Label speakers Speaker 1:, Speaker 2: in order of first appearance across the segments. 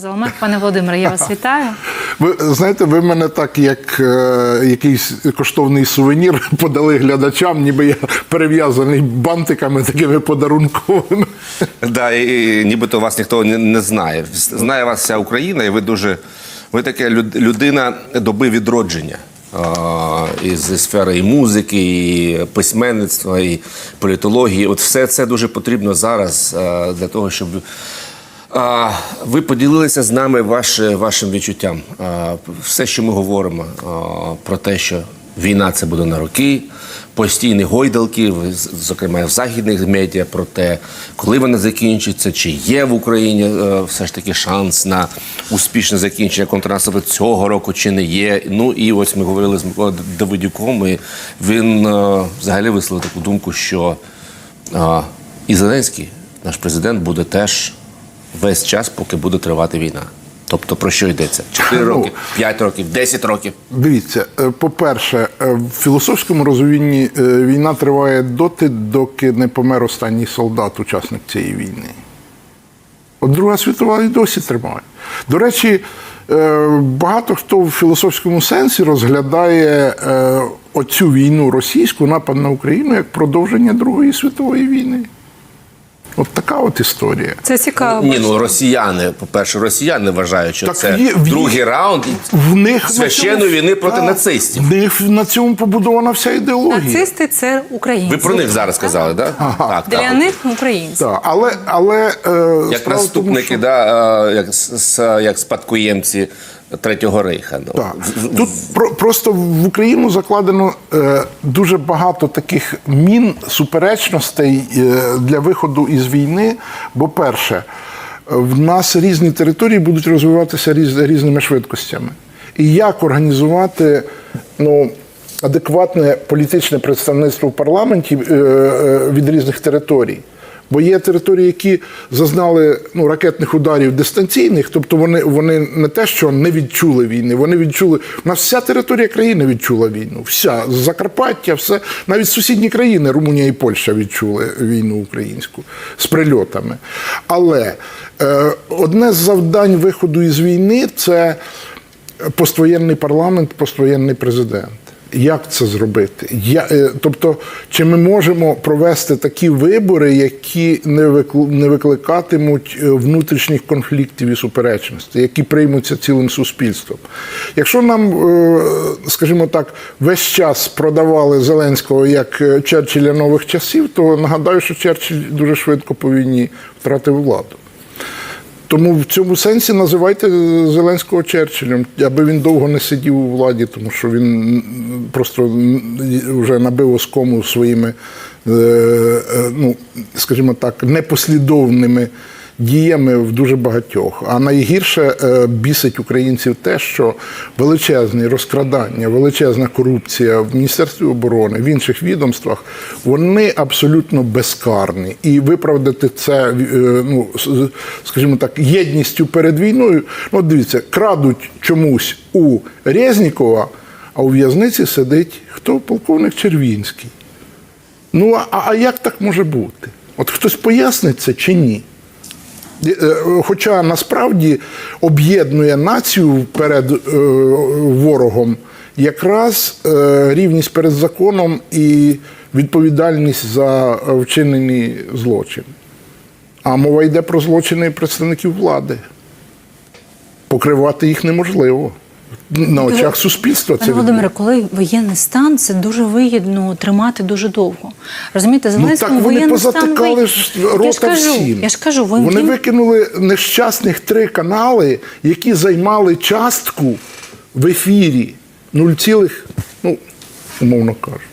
Speaker 1: Заламех, пане Володимире, я вас вітаю.
Speaker 2: Ви знаєте, ви мене так, як е, якийсь коштовний сувенір, подали глядачам, ніби я перев'язаний бантиками такими подарунковими.
Speaker 3: Да, і, і нібито вас ніхто не, не знає. Знає вас вся Україна, і ви дуже. Ви така люд- людина доби відродження. Із сфери і музики, і письменництва, і політології. От все це дуже потрібно зараз для того, щоб ви поділилися з нами ваше, вашим відчуттям. Все, що ми говоримо про те, що війна це буде на роки, постійні гойдалки, зокрема в західних медіа, про те, коли вона закінчиться, чи є в Україні е, все ж таки шанс на успішне закінчення контрнаступу цього року, чи не є. Ну і ось ми говорили з Миколою Давидюком, і він е, взагалі висловив таку думку, що а, і Зеленський, наш президент, буде теж весь час, поки буде тривати війна. Тобто про що йдеться? 4
Speaker 2: Ну,
Speaker 3: роки, 5 років, 10 років.
Speaker 2: Дивіться, е, по-перше, е, в філософському розумінні е, війна триває доти, доки не помер останній солдат, учасник цієї війни. От Друга світова і досі тримає. До речі, багато хто в філософському сенсі розглядає оцю війну російську, напад на Україну, як продовження Другої світової війни. От така от історія.
Speaker 1: Це цікаво.
Speaker 3: Ні, ну росіяни, по-перше, росіяни вважають, що
Speaker 2: Так
Speaker 3: це
Speaker 2: є- в-
Speaker 3: другий раунд
Speaker 2: В них
Speaker 3: священної
Speaker 2: цьому-
Speaker 3: війни проти
Speaker 2: Так,
Speaker 3: нацистів.
Speaker 2: В них на цьому побудована вся ідеологія.
Speaker 1: Нацисти це українці.
Speaker 3: Ви про них зараз сказали, да? так?
Speaker 1: Для
Speaker 3: так.
Speaker 1: них українці.
Speaker 2: Так, але, але е,
Speaker 3: Як наступники,
Speaker 2: що-
Speaker 3: да, е, як, як спадкоємці Третього рейха. Ну,
Speaker 2: Так. Тут про, просто в Україну закладено е, дуже багато таких мін, суперечностей е, для виходу із війни. Бо, перше, в нас різні території будуть розвиватися різ, різними швидкостями. І як організувати ну, адекватне політичне представництво в парламенті е, е, від різних територій? Бо є території, які зазнали ну, ракетних ударів дистанційних, тобто вони, вони не те, що не відчули війни, вони відчули. У нас вся територія країни відчула війну. Вся Закарпаття, все навіть сусідні країни, Румунія і Польща відчули війну українську з прильотами. Але е, одне з завдань виходу із війни це поствоєнний парламент, поствоєнний президент. Як це зробити? Я, е, тобто, чи ми можемо провести такі вибори, які не не викликатимуть е, внутрішніх конфліктів і суперечностей, які приймуться цілим суспільством? Якщо нам, е, скажімо так, весь час продавали Зеленського як Черчилля нових часів, то нагадаю, що Черчилль дуже швидко по війні втратив владу. Тому в цьому сенсі називайте Зеленського Черчиллем, аби він довго не сидів у владі, тому що він просто вже набив оскому своїми, е, е, ну, скажімо так, непослідовними діями в дуже багатьох. А найгірше е, бісить українців те, що величезні розкрадання, величезна корупція в Міністерстві оборони, в інших відомствах, вони абсолютно безкарні. І виправдати це, е, ну, скажімо так, єдністю перед війною. Ну, дивіться, крадуть чомусь у Резнікова, а у в'язниці сидить хто? Полковник Червінський. Ну, а, а як так може бути? От хтось пояснить це чи ні? Е, Хоча насправді об'єднує націю перед е, ворогом якраз е, рівність перед законом і відповідальність за вчинені злочини. А мова йде про злочини представників влади. Покривати їх неможливо. На очах суспільства це
Speaker 1: Володимире, коли воєнний стан, це дуже вигідно тримати дуже довго. Розумієте,
Speaker 2: Ну
Speaker 1: Зеленському
Speaker 2: так вони
Speaker 1: воєнний стан
Speaker 2: позатикали
Speaker 1: вигідний.
Speaker 2: ж рота
Speaker 1: кажу,
Speaker 2: всім.
Speaker 1: я ж кажу, ви
Speaker 2: Вони викинули нещасних три канали, які займали частку в ефірі 0, цілих, ну, умовно кажучи.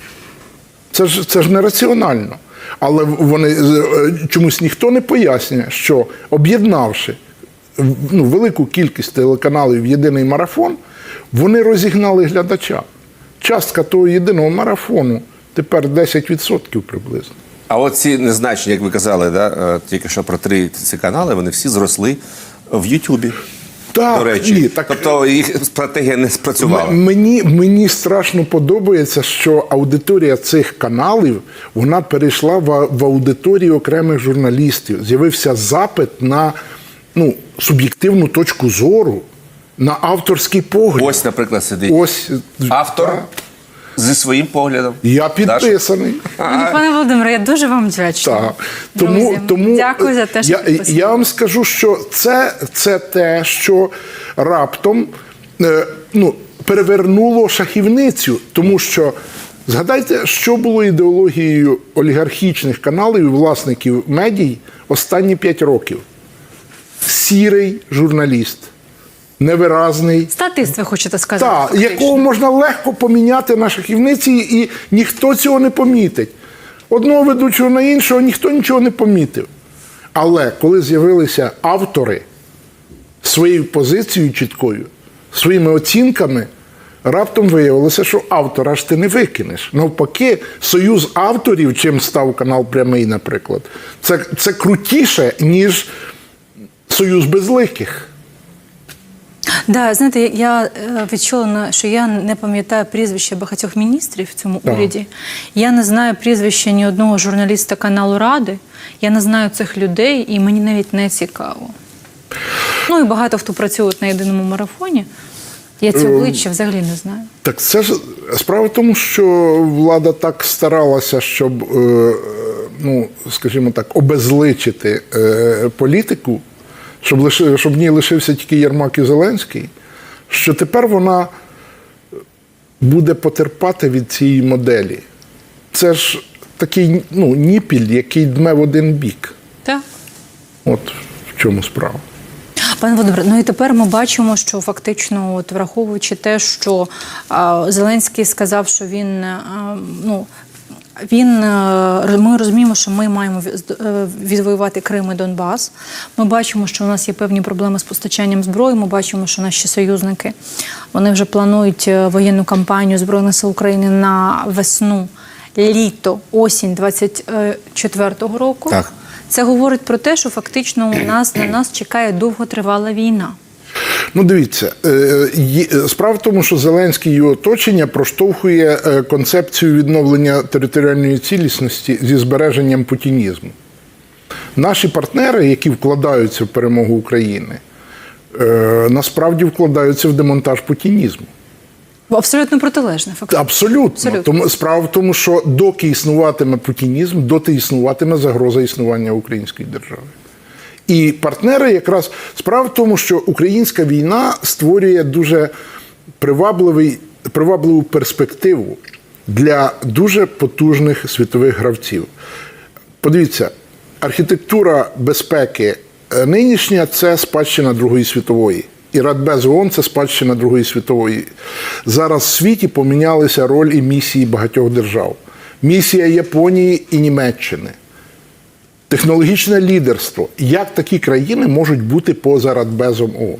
Speaker 2: Це ж, це ж нераціонально. Але вони е, чомусь ніхто не пояснює, що об'єднавши ну, велику кількість телеканалів в єдиний марафон, вони розігнали глядача. Частка того єдиного марафону тепер 10% приблизно.
Speaker 3: А от ці незначні, як ви казали, да, е, тільки що про три ці канали, вони всі зросли в Ютубі.
Speaker 2: Так,
Speaker 3: До речі,
Speaker 2: ні, так-
Speaker 3: тобто їх стратегія не спрацювала.
Speaker 2: Мені, мені страшно подобається, що аудиторія цих каналів вона перейшла в, в аудиторію окремих журналістів. З'явився запит на ну, суб'єктивну точку зору на авторський погляд.
Speaker 3: Ось, наприклад, сидить
Speaker 2: Ось
Speaker 3: автор зі своїм поглядом.
Speaker 2: Я підписаний.
Speaker 1: Ну, Пане Володимире, я дуже вам вдячна.
Speaker 2: Тому, тому
Speaker 1: дякую за те, що
Speaker 2: я, я вам скажу, що це, це те, що раптом е, ну, перевернуло шахівницю, тому що. Згадайте, що було ідеологією олігархічних каналів і власників медій останні п'ять років. Сірий журналіст, невиразний,
Speaker 1: Статист, ви хочете сказати?
Speaker 2: так,
Speaker 1: фактично.
Speaker 2: якого можна легко поміняти на шахівниці, і ніхто цього не помітить. Одного ведучого на іншого ніхто нічого не помітив. Але коли з'явилися автори своєю позицією чіткою, своїми оцінками, раптом виявилося, що автора ж ти не викинеш. Навпаки, союз авторів, чим став канал прямий, наприклад, це, це крутіше, ніж союз безликих.
Speaker 1: Да, знаєте, я е, відчула, що я не пам'ятаю прізвища багатьох міністрів в цьому
Speaker 2: Так.
Speaker 1: уряді. Я не знаю прізвища ні одного журналіста каналу Ради. Я не знаю цих людей, і мені навіть не цікаво. Ну і багато хто працює на єдиному марафоні. Я
Speaker 2: Ем.
Speaker 1: ці обличчя взагалі не знаю.
Speaker 2: Так це ж справа в тому, що влада так старалася, щоб, е, ну, скажімо так, обезличити е, політику, щоб, лише, щоб в ній лишився тільки Єрмак і Зеленський, що тепер вона буде потерпати від цієї моделі. Це ж такий ну, ніпіль, який дме в один бік.
Speaker 1: Так.
Speaker 2: От в чому справа.
Speaker 1: Пане Володимире, ну і тепер ми бачимо, що фактично, от враховуючи те, що а, Зеленський сказав, що він а, ну. Він е, ми розуміємо, що ми маємо е, відвоювати Крим і Донбас. Ми бачимо, що у нас є певні проблеми з постачанням зброї. Ми бачимо, що наші союзники вони вже планують е, воєнну кампанію збройних сил України на весну, літо, осінь 24-го року.
Speaker 3: Так.
Speaker 1: Це говорить про те, що фактично у нас на нас чекає довготривала війна.
Speaker 2: Ну, дивіться, е, справа в тому, що Зеленський і його оточення проштовхує е, концепцію відновлення територіальної цілісності зі збереженням путінізму. Наші партнери, які вкладаються в перемогу України, е, насправді вкладаються в демонтаж путінізму.
Speaker 1: Абсолютно протилежне, фактично.
Speaker 2: Абсолютно.
Speaker 1: Абсолютно.
Speaker 2: Тому справа в тому, що доки існуватиме путінізм, доти існуватиме загроза існування української держави. І партнери якраз справа в тому, що українська війна створює дуже привабливий, привабливу перспективу для дуже потужних світових гравців. Подивіться, архітектура безпеки е, нинішня це спадщина Другої світової. І Радбез ООН – це спадщина Другої світової. Зараз в світі помінялися роль і місії багатьох держав. Місія Японії і Німеччини. Технологічне лідерство. Як такі країни можуть бути поза Радбезом ООН?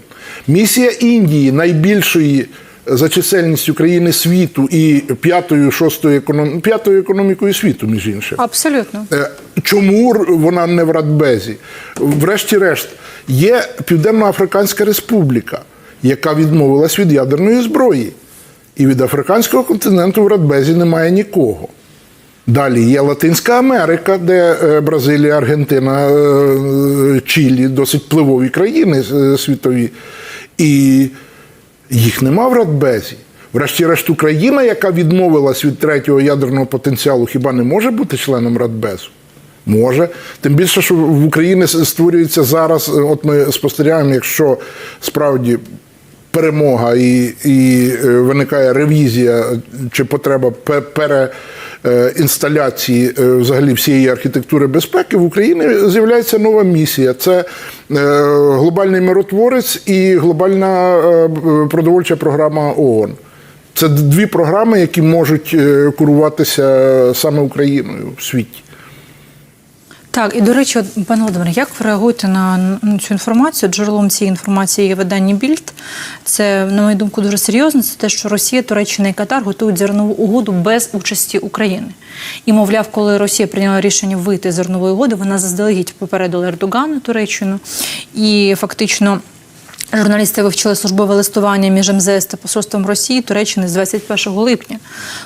Speaker 2: Місія Індії, найбільшої за чисельністю країни світу і п'ятою, шостою економ... п'ятою економікою світу, між іншим.
Speaker 1: Абсолютно.
Speaker 2: Е, Чому вона не в Радбезі? Врешті-решт, є Південно-Африканська Республіка, яка відмовилась від ядерної зброї. І від африканського континенту в Радбезі немає нікого. Далі є Латинська Америка, де е, Бразилія, Аргентина, е, Чилі досить впливові країни е, світові. І їх нема в Радбезі. Врешті-решт, Україна, яка відмовилась від третього ядерного потенціалу, хіба не може бути членом Радбезу? Може. Тим більше, що в Україні створюється зараз, от ми спостерігаємо, якщо справді перемога і, і виникає ревізія чи потреба пе- переінсталяції е, взагалі всієї архітектури безпеки, в Україні з'являється нова місія. Це е, глобальний миротворець і глобальна е, продовольча програма ООН. Це дві програми, які можуть е, куруватися саме Україною в світі.
Speaker 1: Так, і до речі, пане Володимире, як ви реагуєте на, цю інформацію? Джерелом цієї інформації є видання Більд. Це, на мою думку, дуже серйозно. Це те, що Росія, Туреччина і Катар готують зернову угоду без участі України. І, мовляв, коли Росія прийняла рішення вийти з зернової угоди, вона заздалегідь попередила Ердогану Туреччину, і фактично. Журналісти вивчили службове листування між МЗС та посольством Росії Туреччини з 21 липня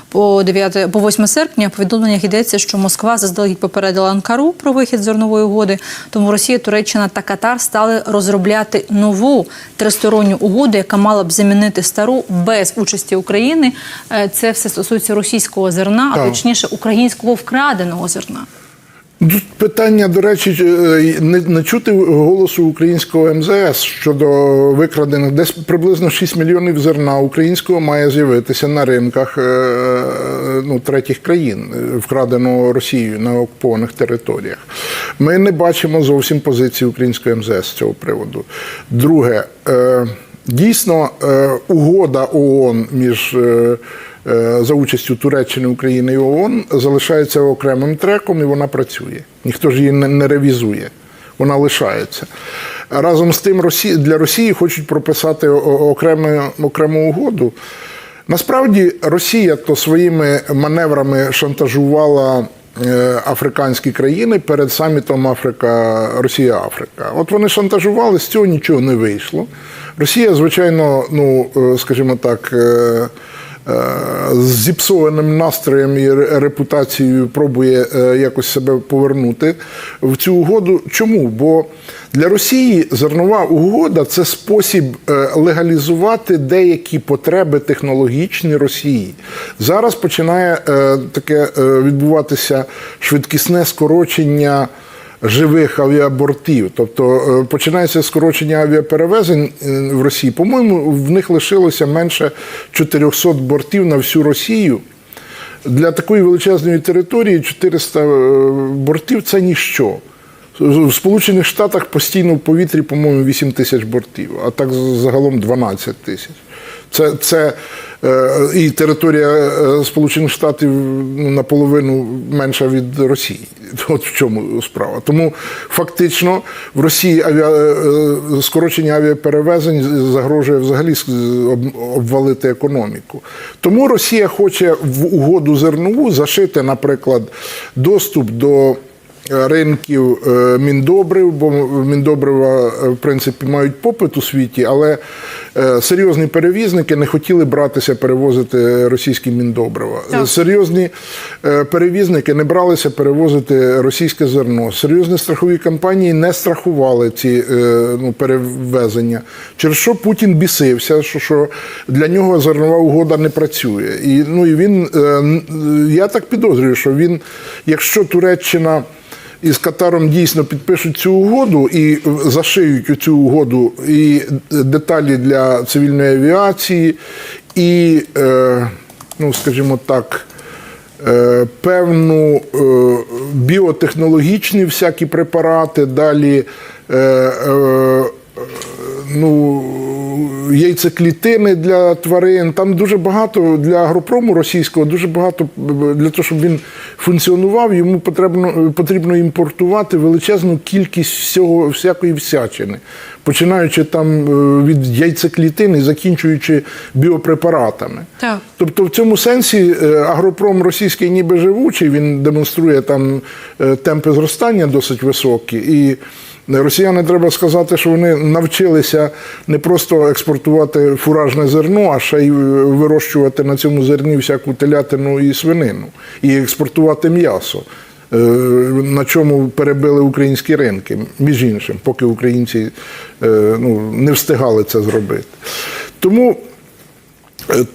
Speaker 1: по 9, по 8 серпня. Повідомленнях йдеться, що Москва заздалегідь попередила Анкару про вихід зернової угоди. Тому Росія, Туреччина та Катар стали розробляти нову тристоронню угоду, яка мала б замінити стару без участі України. Е, Це все стосується російського зерна, а точніше українського вкраденого зерна.
Speaker 2: Тут питання, до речі, е, не, не чути голосу українського МЗС щодо викрадених. Десь приблизно 6 мільйонів зерна українського має з'явитися на ринках е, ну, третіх країн, е, вкраденого Росією на окупованих територіях. Ми не бачимо зовсім позиції українського МЗС з цього приводу. Друге, дійсно, угода ООН між. Е, за участю Туреччини, України і ООН залишається окремим треком і вона працює. Ніхто ж її не, ревізує, вона лишається. Разом з тим Росі... для Росії хочуть прописати окрему, окрему угоду. Насправді Росія то своїми маневрами шантажувала е, африканські країни перед самітом Африка, Росія-Африка. От вони шантажували, з цього нічого не вийшло. Росія, звичайно, ну е, скажімо так. Е, зіпсованим настроєм і репутацією пробує е, якось себе повернути в цю угоду. Чому? Бо для Росії зернова угода це спосіб е, легалізувати деякі потреби технологічні Росії. Зараз починає таке відбуватися швидкісне скорочення живих авіабортів. Тобто е, починається скорочення авіаперевезень е, в Росії. По-моєму, в них лишилося менше 400 бортів на всю Росію. Для такої величезної території 400 е, бортів це ніщо. В Сполучених Штатах постійно в повітрі, по-моєму, 8 тисяч бортів, а так загалом 12 тисяч. Це, це і територія е, Сполучених Штатів ну, наполовину менша від Росії. От в чому справа. Тому фактично в Росії авіа, е, скорочення авіаперевезень загрожує взагалі обвалити економіку. Тому Росія хоче в угоду зернову зашити, наприклад, доступ до ринків е, міндобрив, бо міндобрива, е, в принципі, мають попит у світі, але е, серйозні перевізники не хотіли братися перевозити російські міндобрива.
Speaker 1: Так.
Speaker 2: Серйозні е, перевізники не бралися перевозити російське зерно. Серйозні страхові компанії не страхували ці е, ну, перевезення. Через що Путін бісився, що, що для нього зернова угода не працює. І, ну, і він, е, я так підозрюю, що він, якщо Туреччина із Катаром дійсно підпишуть цю угоду і зашиють цю угоду і деталі для цивільної авіації, і, е, ну, скажімо так, е, певну е, біотехнологічні всякі препарати, далі ну, яйцеклітини для тварин. Там дуже багато для агропрому російського, дуже багато для того, щоб він функціонував, йому потрібно, потрібно імпортувати величезну кількість всього, всякої всячини, починаючи там е, від яйцеклітин і закінчуючи біопрепаратами.
Speaker 1: Так.
Speaker 2: Тобто в цьому сенсі е, агропром російський ніби живучий, він демонструє там е, темпи зростання досить високі. І росіяни треба сказати, що вони навчилися не просто експортувати фуражне зерно, а ще й вирощувати на цьому зерні всяку телятину і свинину, і експортувати м'ясо. е, На чому перебили українські ринки, між іншим, поки українці е, ну, не встигали це зробити. Тому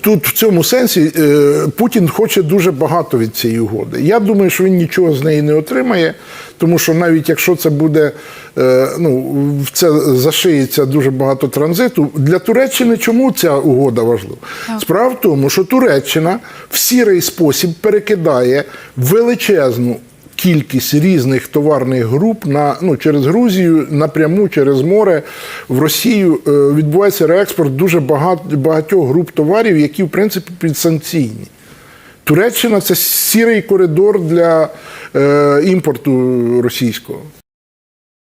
Speaker 2: Тут в цьому сенсі е, Путін хоче дуже багато від цієї угоди. Я думаю, що він нічого з неї не отримає, тому що навіть якщо це буде, е, ну, в це зашиється дуже багато транзиту. Для Туреччини чому ця угода важлива? Справа в тому, що Туреччина в сірий спосіб перекидає величезну кількість різних товарних груп на ну через Грузію напряму через море в Росію е, відбувається реекспорт дуже багато багатьох груп товарів, які в принципі підсанкційні. Туреччина це сірий коридор для е, імпорту російського.